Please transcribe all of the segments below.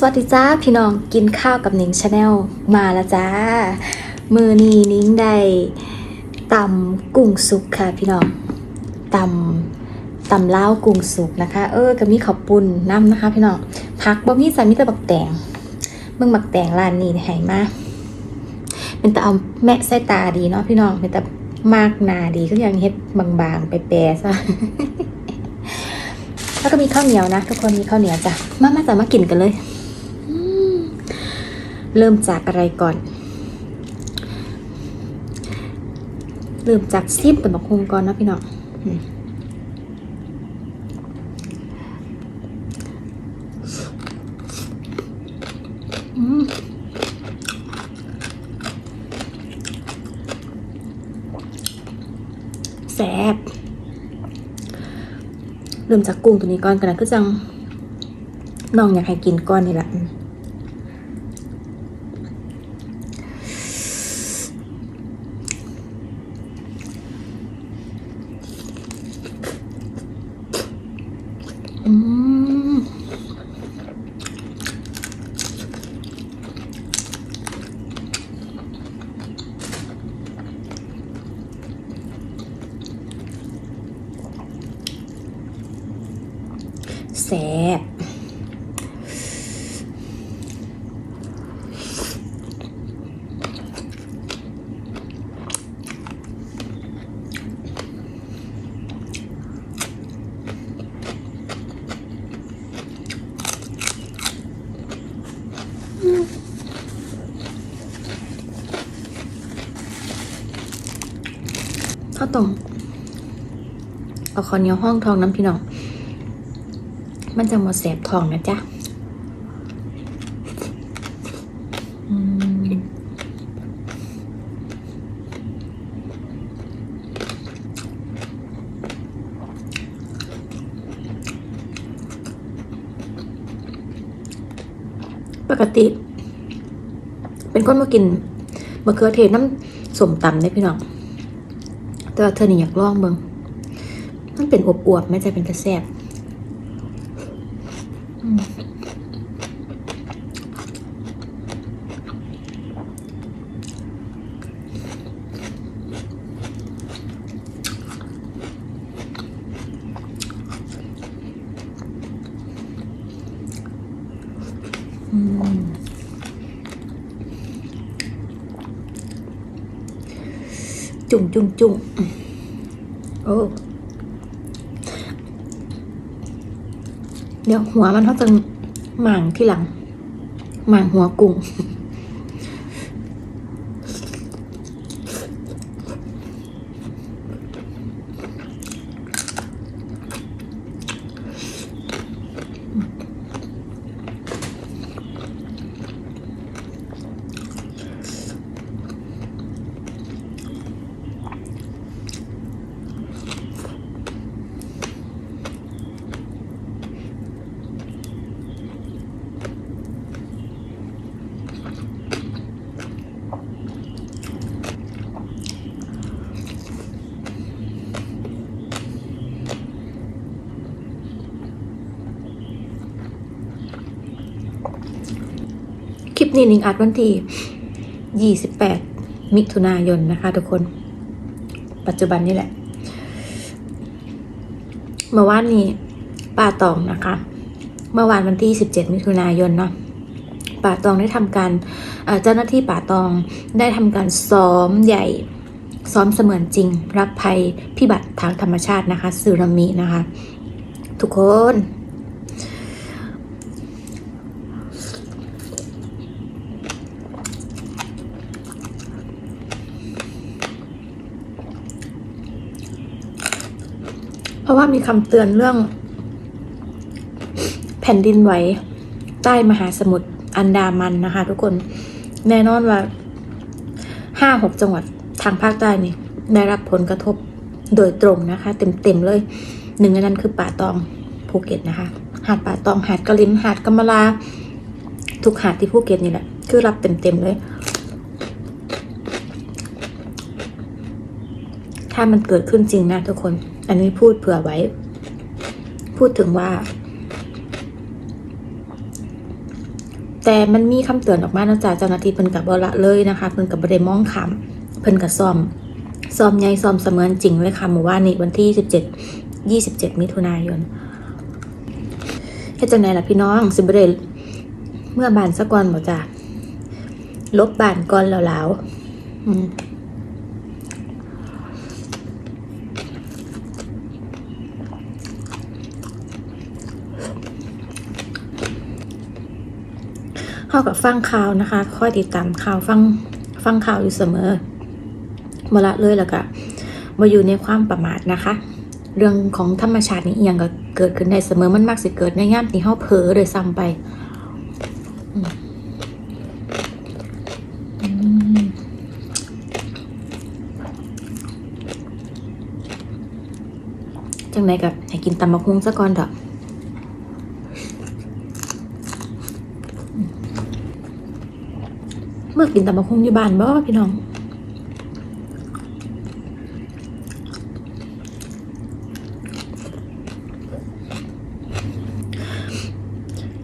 สวัสดีจ้าพี่น้องกินข้าวกับนิงชาแนลมาแล้วจ้า มือนีนิ้งได้ตำกุ้งสุกค่ะพี่น้องตำตำเล้ากุ้งสุกนะคะ เออก็มีข้าวปุ้นน้ำนะคะ พี่น้องพักบ่มีใส่มีแต่บักแตงเมืองบักแตงร้านนี้ให้มาเป็นแต่เอาแม่ใส่ตาดีเนาะพี่น้องเป็นแต่มากนาดีก็ยังเฮ็ดบางๆ ไปแปรซะแล้วก็มีข้าวเหนียวนะ ทุกคนมีข้าวเหนียวจ้ะมามาจ้ะมากินกันเลย เริ่มจากอะไรก่อน เริ่มจากซิมแต่บักฮุงก่อนนะพี่น้องแซ่บเริ่มจากกุ้งตัวนี้ก่อนกันนะคือจังน้องอยากให้กินก้อนนี่แหละ อืมอืมแซ่บ ข้าวต้มเอาข้าวเหนียวห้องทองน้ำพี่น้อง มันจะหมดแสบทองนะจ๊ะปกติ เป็นคนมากินมะเขือเทศน้ำสมตำได้พี่น้อง แต่ว่าเธอนี่อยากลองเบิงมันเป็นอวบๆไม่ใช่เป็นกระแซบ จุ่มจุ่มจุ่มโอ้เดี๋ยวหัวมันเขาจะหม่างที่หลังหม่างหัวกุ้ง คลิปนี้นิงอัดวันที่ 28 มิถุนายนนะคะ ทุกคน ปัจจุบันนี่แหละ เมื่อวานนี้ป่าตองนะคะ เมื่อวานวันที่ 17 มิถุนายนเนาะป่าตองได้ทำการเจ้าหน้าที่ป่าตองได้ทำการซ้อมใหญ่ซ้อมเสมือนจริง รับภัยพิบัติทางธรรมชาตินะคะสึนามินะคะ ทุกคน ราะว่ามีคำเตือนเรื่อง แผ่นดินไหว ใต้มหาสมุทรอันดามันนะคะ ทุกคนแน่นอนว่าห้าหกจังหวัดทางภาคใต้นี่ได้รับผลกระทบโดยตรงนะคะ เต็มๆเลยหนึ่งในนั้นคือป่าตองภูเก็ตนะคะ หาดป่าตองหาดกะลินหาดกำมะลา ทุกหาดที่ภูเก็ตนี่แหละ คือรับเต็มๆเลย ถ้ามันเกิดขึ้นจริงนะทุกคน อันนี้พูดเผื่อไว้ พูดถึงว่า แต่มันมีคำเตือนออกมาเนาะจากเจ้าหน้าที่เพิ่นกับบละเลยนะคะเพิ่นกับบได้มองคำเพิ่นกับซ่อมซ่อมใหญ่ซ่อมเสมือนจริงเลยค่ะเมื่อวานนี้วันที่17 27 มิถุนายนเฮ็ดจังไดล่ะพี่น้องสิบ่ได้เมื่อบานซะก่อนบ่จ้ะลบบานก่อนแล้วแล้วอืม เข้ากับฟังข่าวนะคะคอยติดตามข่าวฟังฟังข่าวอยู่เสมอมาละเลยแล้วก็มาอยู่ในความประมาทนะคะ เรื่องของธรรมชาตินี่อหย่างก็เกิดขึ้นได้เสมอมันมักสิเกิดในย่ามที่เฮาเผลอโดยซ้ำไปจังไดกับให้กินตำบักฮุงซะก่อนเถอะ เมื่อกินตำบักฮุงอยู่บ้านบ่พี่น้อง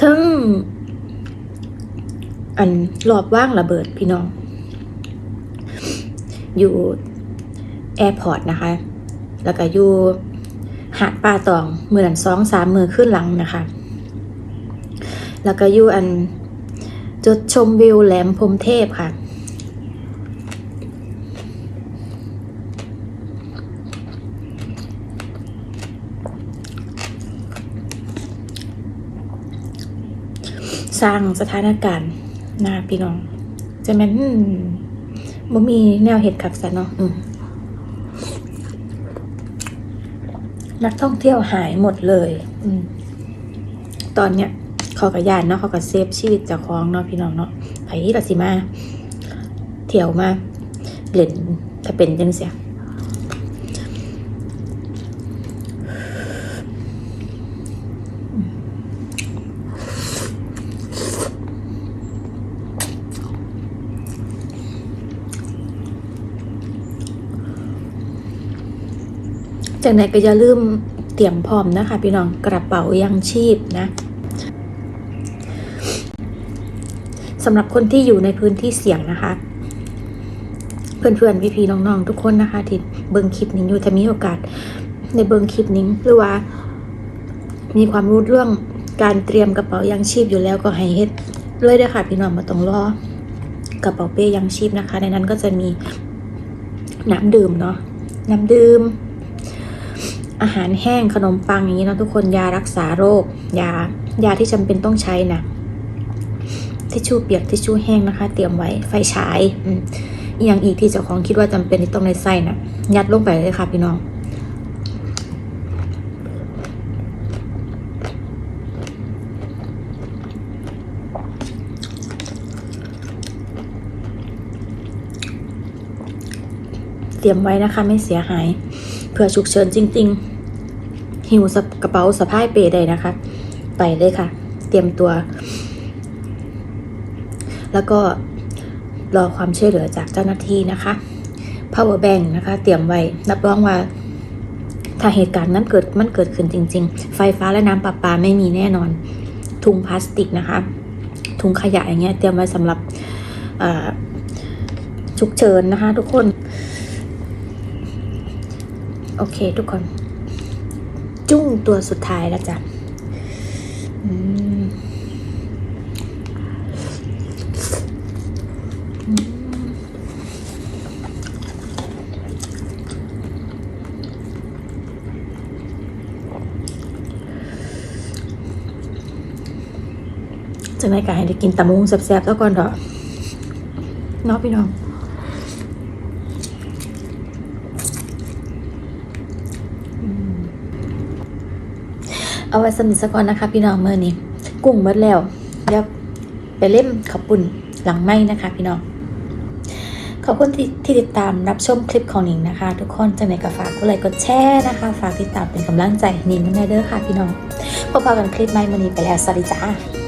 ทั้งอันรอบว่างระเบิดพี่น้อง อยู่แอร์พอร์ตนะคะ แล้วก็อยู่หาดป่าตอง มือหลันสองสามมือขึ้นหลังนะคะ แล้วก็อยู่อัน จุดชมวิวแหลมพรมเทพค่ะ สร้างสถานการณ์นะพี่น้อง จะแม่นบ่มีแนวเหตุขักซะเนาะนักท่องเที่ยวหายหมดเลย อืตอนเนี้ย เขากับยานเนาะเขากับเซฟชีวิตเจ้าของเนาะพี่น้องเนาะไผที่ละสิมาเที่ยวมาเล่นถ้าเป็นจังเสียจากไหนก็อย่าลืมเตรียมพร้อมนะคะ พี่น้องกระเป๋ายังชีพนะ สำหรับคนที่อยู่ในพื้นที่เสี่ยงนะคะ เพื่อนๆพี่ๆน้องๆทุกคนนะคะที่เบิ่งคลิปนี้อยู่ถ้ามีโอกาสในเบิ่งคลิปนี้หรือว่า มีความรู้เรื่องการเตรียมกระเป๋ายังชีพอยู่แล้วก็ให้เฮ็ดเลยด้อค่ะพี่น้องมาต้องรอกระเป๋าเป้ยังชีพนะคะ ในนั้นก็จะมีน้ำดื่มเนาะน้ำดื่ม อาหารแห้งขนมปังอย่างนี้เนาะทุกคนยารักษาโรค ยายาที่จำเป็นต้องใช้นะ ทิชชู่เปียกทิชชู่แห้งนะคะ เตรียมไว้ไฟฉายอย่างอีกที่เจ้าของคิดว่าจำเป็นที่ต้องในไส้นะยัดลงไปเลยค่ะพี่น้องเตรียมไว้นะคะไม่เสียหายเผื่อฉุกเฉินจริง ๆ หิวกระเป๋าสะพายเปได้นะคะ ไปเลยค่ะ เตรียมตัว แล้วก็รอความช่วยเหลือจากเจ้าหน้าที่นะคะ power bank นะคะ เตรียมไว้รับรองว่า ถ้าเหตุการณ์นั้นเกิดมันเกิดขึ้นจริง ๆ ไฟฟ้าและน้ำประปาไม่มีแน่นอน ถุงพลาสติกนะคะ ถุงขยะอย่างเงี้ยเตรียมไว้สำหรับฉุกเฉินนะคะ ทุกคน โอเค ทุกคน จุ้งตัวสุดท้ายแล้วจ้ะอืม จะไม่กายได้กินตะมุงแซ่บๆแล้วก่อนเถอะเนาะพี่น้องเอาไว้สมิทสก่อนนะคะ พี่น้องเมื่อนี้ กุ้งหมดแล้วเดี๋ยวไปเล่มขอบปุ่นหลังไม้นะคะ พี่น้องขอบคุณที่ที่ติดตามรับชมคลิปของหนิงนะคะ ทุกคนจากไหนก็ฝากกดไลค์กดแชร์นะคะ ฝากติดตามเป็นกำลังใจหนิงด้วยเด้อค่ะพี่น้องพบกันคลิปใหม่มื่อนี้ไปแล้วสวัสดีจ้า